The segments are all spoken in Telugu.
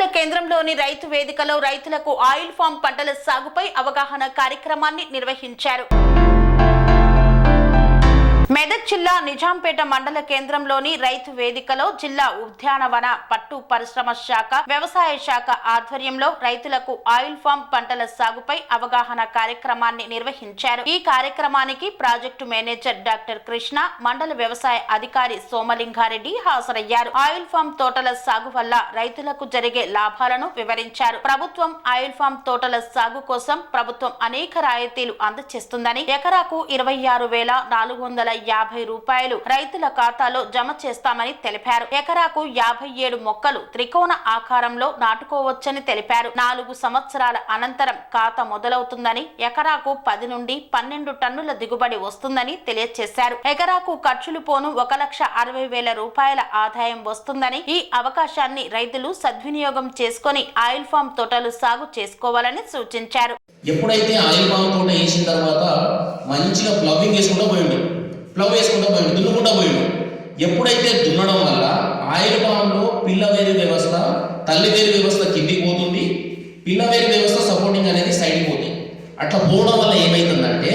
మండల కేంద్రంలోని రైతు వేదికలో రైతులకు ఆయిల్ ఫామ్ పంటల సాగుపై అవగాహన కార్యక్రమాన్ని నిర్వహించారు. మెదక్ జిల్లా నిజాంపేట మండల కేంద్రంలోని రైతు వేదికలో జిల్లా ఉద్యానవన పట్టు పరిశ్రమ శాఖ వ్యవసాయ శాఖ ఆధ్వర్యంలో రైతులకు ఆయిల్ ఫామ్ పంటల సాగుపై అవగాహన కార్యక్రమాన్ని నిర్వహించారు. ఈ కార్యక్రమానికి ప్రాజెక్టు మేనేజర్ డాక్టర్ కృష్ణ మండల వ్యవసాయ అధికారి సోమలింగారెడ్డి హాజరయ్యారు. ఆయిల్ ఫామ్ తోటల సాగు వల్ల రైతులకు జరిగే లాభాలను వివరించారు. ప్రభుత్వం ఆయిల్ ఫామ్ తోటల సాగు కోసం ప్రభుత్వం అనేక రాయితీలు అందజేస్తుందని ఎకరాకు ఇరవై ఆరు వేల నాలుగు వందల యాభై రూపాయలు రైతుల ఖాతాలో జమ చేస్తామని తెలిపారు. ఎకరాకు యాభై ఏడు మొక్కలు త్రికోణ ఆకారంలో నాటుకోవచ్చని తెలిపారు. నాలుగు సంవత్సరాల అనంతరం ఖాతా మొదలవుతుందని ఎకరాకు పది నుండి పన్నెండు టన్నుల దిగుబడి వస్తుందని తెలియజేశారు ఎకరాకు ఖర్చులు పోను ఒక లక్ష అరవై వేల రూపాయల ఆదాయం వస్తుందని ఈ అవకాశాన్ని రైతులు సద్వినియోగం చేసుకొని ఆయిల్ ఫామ్ తోటలు సాగు చేసుకోవాలని సూచించారు. ఎప్పుడైతే ఆయిల్ పామ్ తోట వేసిన తర్వాత మంచిగా ప్లవింగ్ వేసుకుంటూ పోయిండు. ప్లవ్ వేసుకుంటూ పోయాడు దున్నుకుంటూ పోయాడు. ఎప్పుడైతే దున్నడం వల్ల ఆయిల్ పామ్లో పిల్లవేరు వ్యవస్థ తల్లివేరు వ్యవస్థ కిందికి పోతుంది పిల్లవేరు వ్యవస్థ సపోర్టింగ్ అనేది సైడ్కి పోతుంది. అట్లా పోవడం వల్ల ఏమవుతుందంటే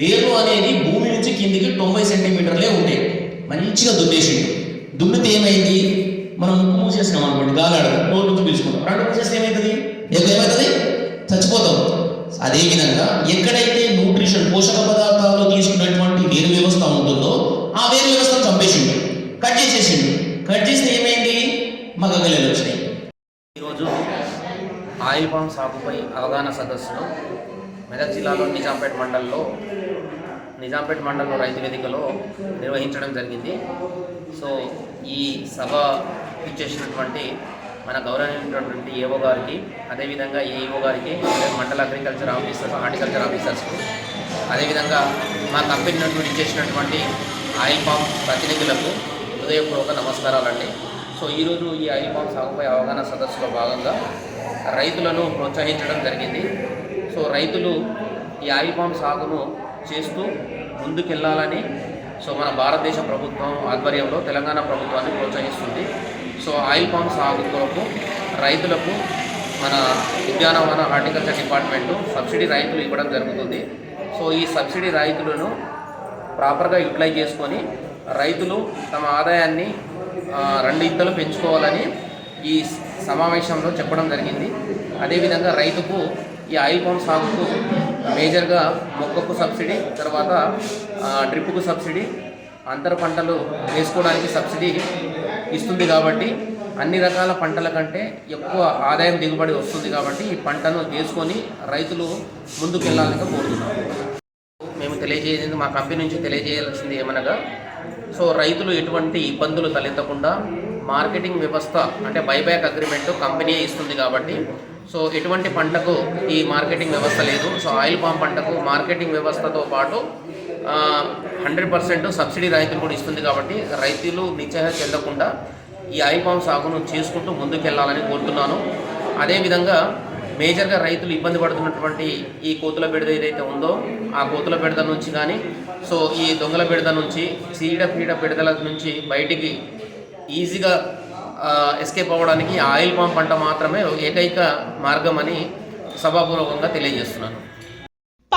వేరు అనేది భూమి నుంచి కిందికి తొంభై సెంటీమీటర్లే ఉంటాయి మంచిగా దున్నేసిండు. దున్నితే ఏమైంది? మనం ముక్కు మూసేసినాం అనుకోండి గాలాడు నోరు నుంచి పీల్చుకుంటాం. రెండు మూసేస్తే ఏమవుతుంది ఏమవుతుంది చచ్చిపోతాం. అదేవిధంగా ఎక్కడైతే న్యూట్రిషన్ పోషక పదార్థాలు తీసుకున్నటువంటి వేరు వ్యవస్థ ఉంటుందో ఆ వేరు వ్యవస్థను చంపేసిండు. కట్ చేసేసిండు. కట్ చేస్తే ఏమైంది? మగగలలు వచ్చినాయి. ఈరోజు ఆయిల్ పామ్ సాగుపై అవగాహన సదస్సును మెదక్ జిల్లాలో నిజాంపేట మండలంలో నిజాంపేట మండలంలో రైతు వేదికలో నిర్వహించడం జరిగింది. సో ఈ సభ ఇచ్చేసినటువంటి మన గౌరవమైనటువంటి ఏఓ గారికి అదేవిధంగా ఏఈఓ గారికి మండల అగ్రికల్చర్ ఆఫీసర్స్ హార్టికల్చర్ ఆఫీసర్స్కు అదేవిధంగా మా కంపెనీ నుండి ఇచ్చేసినటువంటి ఆయిల్ పామ్ ప్రతినిధులకు హృదయపూర్వక నమస్కారాలండి. సో ఈరోజు ఈ ఆయిల్ పామ్ సాగుపై అవగాహన సదస్సులో భాగంగా రైతులను ప్రోత్సహించడం జరిగింది. సో రైతులు ఈ ఆయిల్ పామ్ సాగును చేస్తూ ముందుకెళ్ళాలని సో మన భారతదేశ ప్రభుత్వం ఆధ్వర్యంలో తెలంగాణ ప్రభుత్వాన్ని ప్రోత్సహిస్తుంది. సో ఆయిల్ పామ్ సాగు కొరకు రైతులకు మన ఉద్యానవన హార్టికల్చర్ డిపార్ట్మెంటు సబ్సిడీ రైతులు ఇవ్వడం జరుగుతుంది. సో ఈ సబ్సిడీ రైతులను ప్రాపర్గా యూటిలైజ్ చేసుకొని రైతులు తమ ఆదాయాన్ని రెండు ఇంతలు పెంచుకోవాలని ఈ సమావేశంలో చెప్పడం జరిగింది. అదేవిధంగా రైతుకు ఈ ఆయిల్ పంప్ సాగుకు మేజర్గా మొక్కకు సబ్సిడీ తర్వాత డ్రిప్పుకు సబ్సిడీ అంతర పంటలు వేసుకోవడానికి సబ్సిడీ ఇస్తుంది కాబట్టి అన్ని రకాల పంటల కంటే ఎక్కువ ఆదాయం దిగుబడి వస్తుంది కాబట్టి ఈ పంటను వేసుకొని రైతులు ముందుకెళ్ళాలని కోరుతున్నాము మేము తెలియజేసింది మా కంపెనీ నుంచి తెలియజేయాల్సింది ఏమనగా సో రైతులు ఎటువంటి ఇబ్బందులు తలెత్తకుండా మార్కెటింగ్ వ్యవస్థ అంటే బైబ్యాక్ అగ్రిమెంట్ కంపెనీ ఇస్తుంది కాబట్టి సో ఎటువంటి పంటకు ఈ మార్కెటింగ్ వ్యవస్థ లేదు. సో ఆయిల్ పామ్ పంటకు మార్కెటింగ్ వ్యవస్థతో పాటు హండ్రెడ్ పర్సెంట్ సబ్సిడీ రైతులు కూడా ఇస్తుంది కాబట్టి రైతులు నిశ్చయ చెందకుండా ఈ ఆయిల్ పామ్ సాగును చేసుకుంటూ ముందుకెళ్ళాలని కోరుతున్నాను. అదేవిధంగా మేజర్గా రైతులు ఇబ్బంది పడుతున్నటువంటి ఈ కోతుల బెడద ఏదైతే ఉందో ఆ కోతుల బెడద నుంచి కానీ సో ఈ దొంగల బెడద నుంచి చీడ పీడ బెడదల నుంచి బయటికి ఈజీగా ఎస్కేప్ అవ్వడానికి ఆయిల్ పామ్ పంట మాత్రమే ఏకైక మార్గం అని సభాపూర్వకంగా తెలియజేస్తున్నాను.